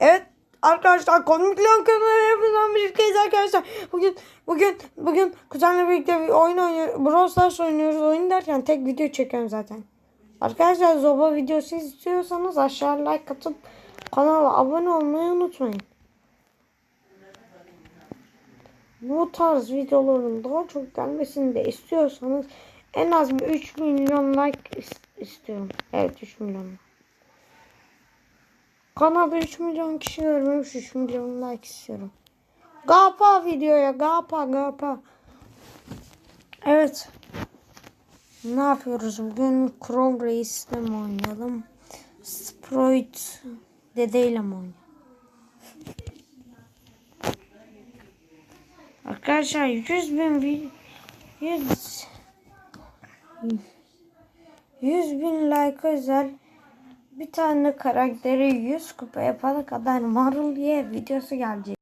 Evet arkadaşlar komik lan kanalı hepinizden bir kez arkadaşlar. Bugün bugün bugün kuzenle birlikte bir oyun oynuyoruz. Brawl Stars oynuyoruz. Oyun derken tek video çekiyorum zaten. Arkadaşlar Zoba videosu istiyorsanız aşağı like atıp kanala abone olmayı unutmayın. Bu tarz videoların daha çok gelmesini de istiyorsanız en az bir 3 milyon like is- istiyorum. Evet 3 milyon. Kanalda 3 milyon kişi görmemiş 3 milyon like istiyorum. Gapa videoya gapa gapa. Evet. Ne yapıyoruz bugün? Chrome Reis'le mi oynayalım? Sprite dedeyle mi oynayalım? Arkadaşlar 100 bin vi- 100 100 bin like özel bir tane karakteri 100 kupa yapana kadar Marul diye videosu gelecek.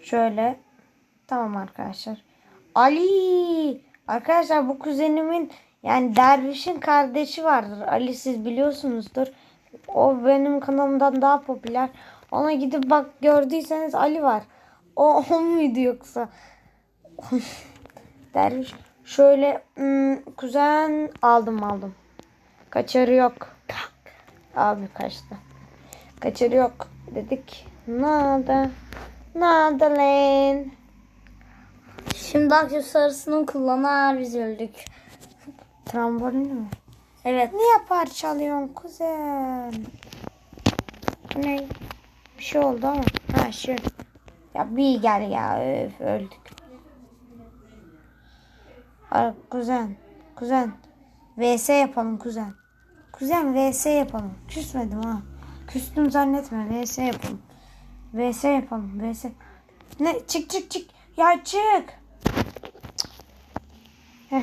Şöyle. Tamam arkadaşlar. Ali! Arkadaşlar bu kuzenimin yani Derviş'in kardeşi vardır. Ali siz biliyorsunuzdur. O benim kanalımdan daha popüler. Ona gidip bak gördüyseniz Ali var. O, o muydu yoksa? Derviş. Şöyle hmm, kuzen aldım aldım. Kaçarı yok. Abi kaçtı. Kaçarı yok dedik. Nada. Nada lan. Şimdi aksesuarısını kullanar biz öldük. Trambolin mi? Evet. Niye parçalıyorsun kuzen? Ne? Bir şey oldu ama. Ha şu. Ya bir gel ya. Öf, öldük. Ar kuzen. Kuzen. VS yapalım kuzen. Kuzen VS yapalım. Küsmedim ha. Küstüm zannetme. VS yapalım. VS yapalım. VS. Ne? Çık çık çık. Ya çık. Heh.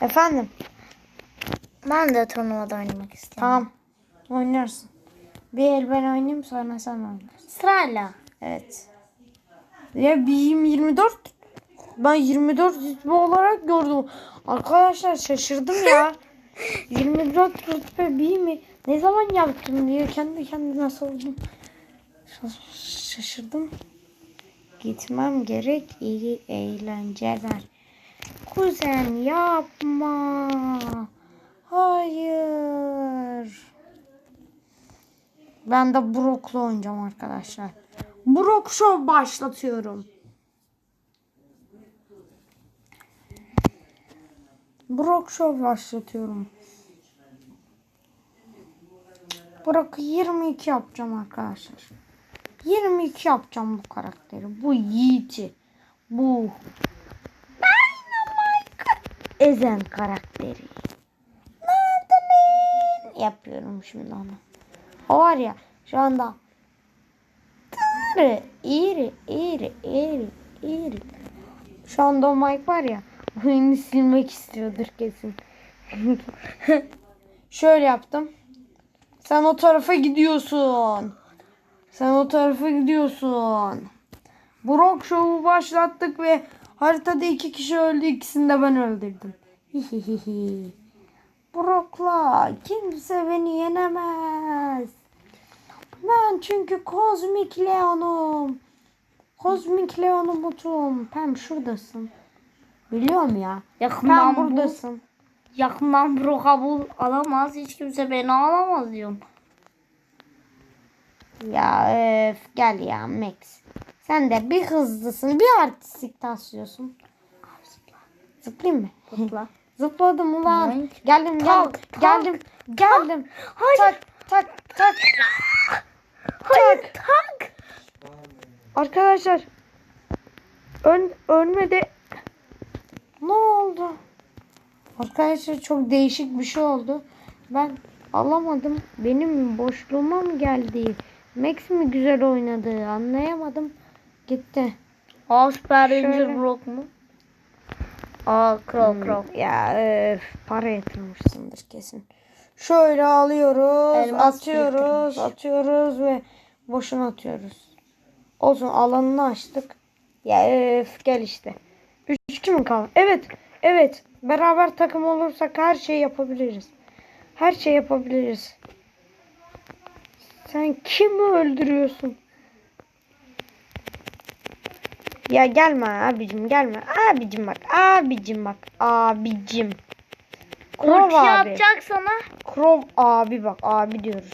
Efendim. Ben de turnuvada oynamak istiyorum. Tamam. Oynarsın. Bir el ben oynayayım sonra sen oynarsın. Sırayla. Evet. Ya bir 24 ben 24 rütbe olarak gördüm. Arkadaşlar şaşırdım ya. 24 rütbe bir mi? Ne zaman yaptım diye kendi kendime sordum. Şaş- Şaşırdım. Gitmem gerek. İyi eğlenceler. Kuzen yapma. Hayır. Ben de Brock'la oynayacağım arkadaşlar. Brock Show başlatıyorum. Brock Show başlatıyorum. Brock'u 22 yapacağım arkadaşlar. 22 yapacağım bu karakteri. Bu Yiğit'i. Bu Dynamite ezen karakteri. Nerede Yapıyorum şimdi onu. O var ya şu anda Tırı, iri, iri, iri, iri. Şu anda o Mike var ya oyunu silmek istiyordur kesin. Şöyle yaptım. Sen o tarafa gidiyorsun. Sen o tarafa gidiyorsun. Brock Show'u başlattık ve haritada iki kişi öldü. İkisini de ben öldürdüm. Brock'la kimse beni yenemez. Ben çünkü kozmik Leon'um. Kozmik Leon'um mutum. Pem şuradasın. Biliyorum ya. Yakından Pem bu- buradasın. Yakından bro kabul alamaz. Hiç kimse beni alamaz diyorum. Ya öf gel ya Max. Sen de bir hızlısın bir artistik taslıyorsun. Zıplayayım mı? Zıpla. Zıpladım ulan. Geldim geldim. Tak, tak. Geldim. Geldim. Hayır. Tak tak tak. Hayır tak. Arkadaşlar. Ön, ölmedi. Ne oldu? Arkadaşlar çok değişik bir şey oldu. Ben alamadım. Benim boşluğuma mı geldi? Max mi güzel oynadı? Anlayamadım. Gitti. Aa. Ranger Brock mu? Aa Crow Crow. Ya öf, para yatırmışsındır kesin. Şöyle alıyoruz, Elmas atıyoruz, biriktirmiş. atıyoruz ve boşuna atıyoruz. Olsun alanını açtık. Ya öf gel işte. 3-2 mi kaldı? Evet. Evet. Beraber takım olursak her şeyi yapabiliriz. Her şey yapabiliriz. Sen kimi öldürüyorsun? Ya gelme abicim gelme. Abicim bak. Abicim bak. Abicim. Krov abi. yapacak sana. Krov abi bak abi diyoruz.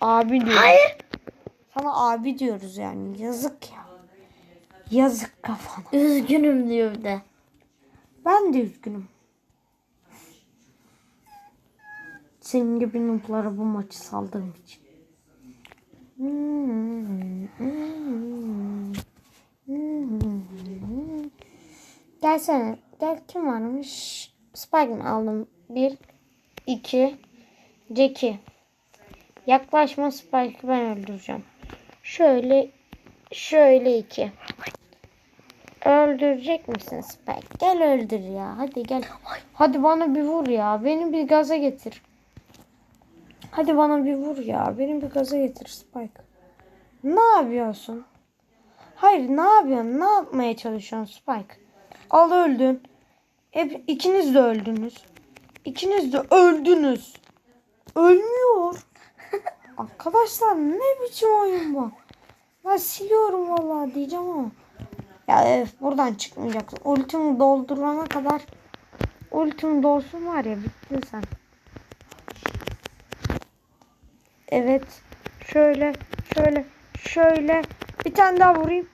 Abi diyoruz. Hayır. Sana abi diyoruz yani. Yazık ya. Yazık kafana. Üzgünüm diyor bir de. Ben de üzgünüm. Senin gibi noob'lara bu maçı saldığım için. Gelsene. Gel kim varmış? Spike'ın aldım. Bir, iki, Jackie. Yaklaşma Spike'ı ben öldüreceğim. Şöyle, şöyle iki. Öldürecek misin Spike? Gel öldür ya. Hadi gel. Hadi bana bir vur ya. Beni bir gaza getir. Hadi bana bir vur ya. Beni bir gaza getir Spike. Ne yapıyorsun? Hayır ne yapıyorsun? Ne yapmaya çalışıyorsun Spike? Al öldün. Hep ikiniz de öldünüz. İkiniz de öldünüz. Ölmüyor. Arkadaşlar ne biçim oyun bu? Ben siliyorum vallahi diyeceğim ama. Ya evet buradan çıkmayacaksın. Ultimi doldurana kadar ultim dolsun var ya bittin sen. Evet. Şöyle şöyle şöyle bir tane daha vurayım.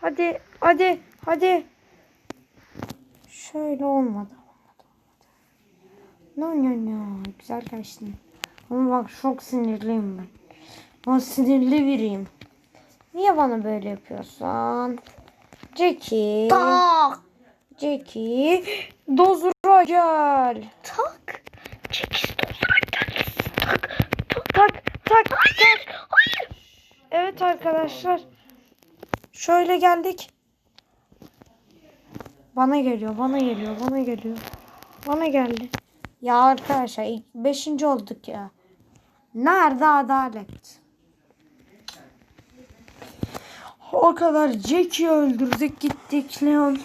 Hadi hadi hadi. Şöyle olmadı. No no no. Güzel kaçtın. Ama bak çok sinirliyim ben. Ben sinirli biriyim. Niye bana böyle yapıyorsun? Jackie. Tak. Jackie. Dozura gel. Tak. Çekiş tak. Tak. Tak tak tak. Hayır. Evet arkadaşlar. Şöyle geldik. Bana geliyor, bana geliyor, bana geliyor. Bana geldi. Ya arkadaşlar ilk beşinci olduk ya. Nerede adalet? O kadar Jack'i öldürdük gittik Leon.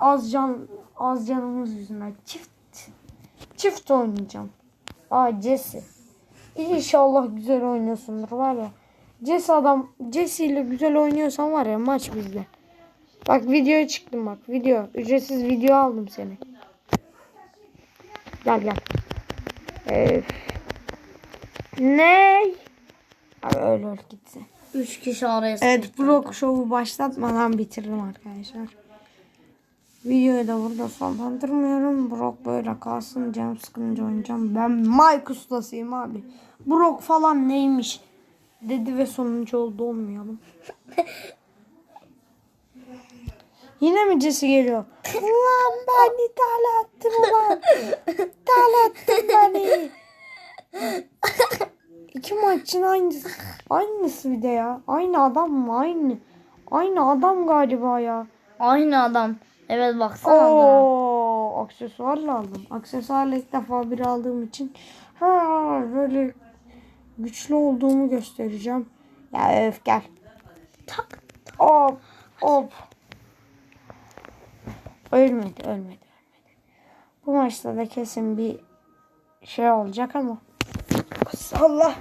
Az can az canımız yüzünden çift çift oynayacağım. Aa Jesse. İnşallah güzel oynuyorsundur var ya. Jesse adam Jesse ile güzel oynuyorsan var ya maç bizde. Bak videoya çıktım bak video. Ücretsiz video aldım seni. Gel gel. Ee, ne? Abi öyle öyle gitsin. Üç kişi araya Evet. Brock Show'u başlatmadan bitirdim arkadaşlar. Videoyu da burada sonlandırmıyorum. Brock böyle kalsın. Canım sıkınca oynayacağım. Ben Mike ustasıyım abi. Brock falan neymiş? Dedi ve sonuncu oldu olmayalım. Yine mi Jesse geliyor? Ulan beni talattın ulan. Talattın beni. İki maçın aynısı. Aynısı bir de ya. Aynı adam mı? Aynı. Aynı adam galiba ya. Aynı adam. Evet baksana. Oo, aksesuarla aldım. Aksesuarla ilk defa bir aldığım için ha, böyle güçlü olduğumu göstereceğim. Ya öf gel. Tak. Hop hop. Ölmedi ölmedi ölmedi. Bu maçta da kesin bir şey olacak ama. Allah.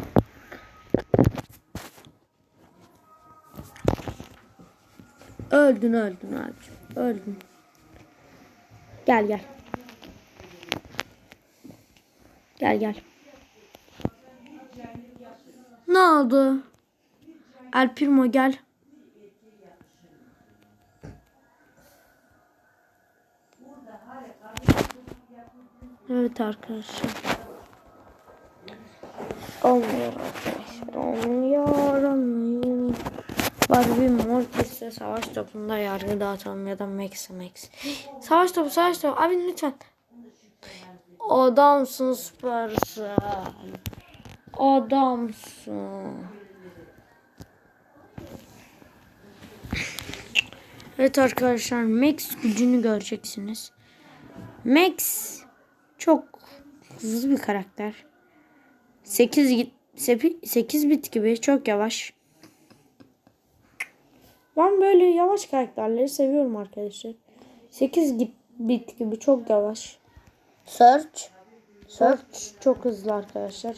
Öldün öldün abicim. Öldün. Gel gel. Gel gel. Ne oldu? El gel. Evet arkadaşlar. Olmuyor arkadaşlar. Olmuyor, olmuyor. Barbie Mortis'le savaş topunda yargı dağıtalım ya da Max Max. Savaş topu, savaş topu. Abi lütfen. Adamsın Supercell. Adamsın. Evet arkadaşlar Max gücünü göreceksiniz. Max çok hızlı bir karakter. 8 git 8 bit gibi çok yavaş. Ben böyle yavaş karakterleri seviyorum arkadaşlar. 8 git bit gibi çok yavaş. Search. 4 çok hızlı arkadaşlar.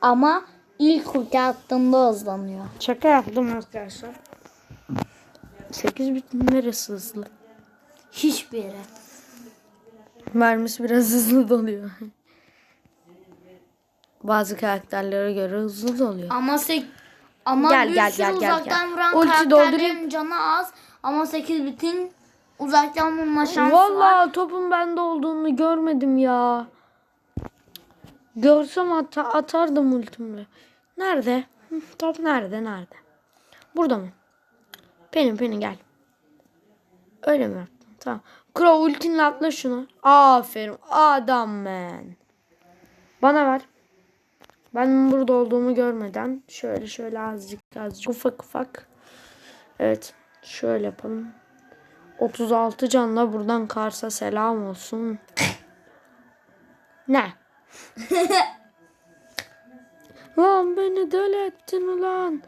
Ama ilk ulti attığında hızlanıyor. Şaka yaptım arkadaşlar. 8 bit neresi hızlı? Hiçbir yere. Mermisi biraz hızlı doluyor. Bazı karakterlere göre hızlı doluyor. Ama sek ama Gel, bir gel, sürü gel, gel, uzaktan gel. vuran Ulti karakterlerin doldurayım. canı az ama 8 bitin uzaktan vurma şansı var. Vallahi topun bende olduğunu görmedim ya. Görsem ata atardım ultimle. Nerede? Top nerede? Nerede? Burada mı? Benim benim gel. Öyle mi yaptın? Tamam. Crow ultinle atla şunu. Aferin. Adam ben. Bana ver. Ben burada olduğumu görmeden şöyle şöyle azıcık azıcık ufak ufak. Evet. Şöyle yapalım. 36 canla buradan Kars'a selam olsun. ne? lan beni deli ettin ulan.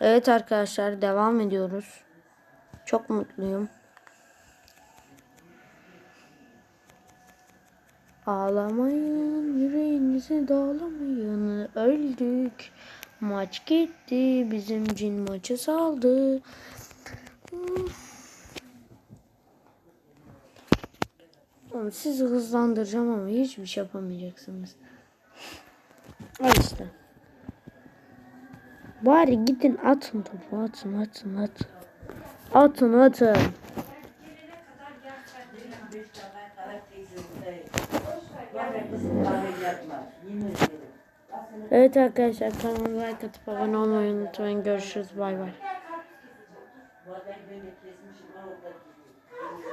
Evet arkadaşlar devam ediyoruz. Çok mutluyum. Ağlamayın, yüreğinizi dağlamayın. Öldük. Maç gitti. Bizim cin maçı saldı. Oğlum sizi hızlandıracağım ama hiçbir şey yapamayacaksınız. Al işte. Bari gidin atın topu atın atın atın. Atın atın. Evet arkadaşlar kanalıma like atıp abone olmayı unutmayın. Görüşürüz bay bay.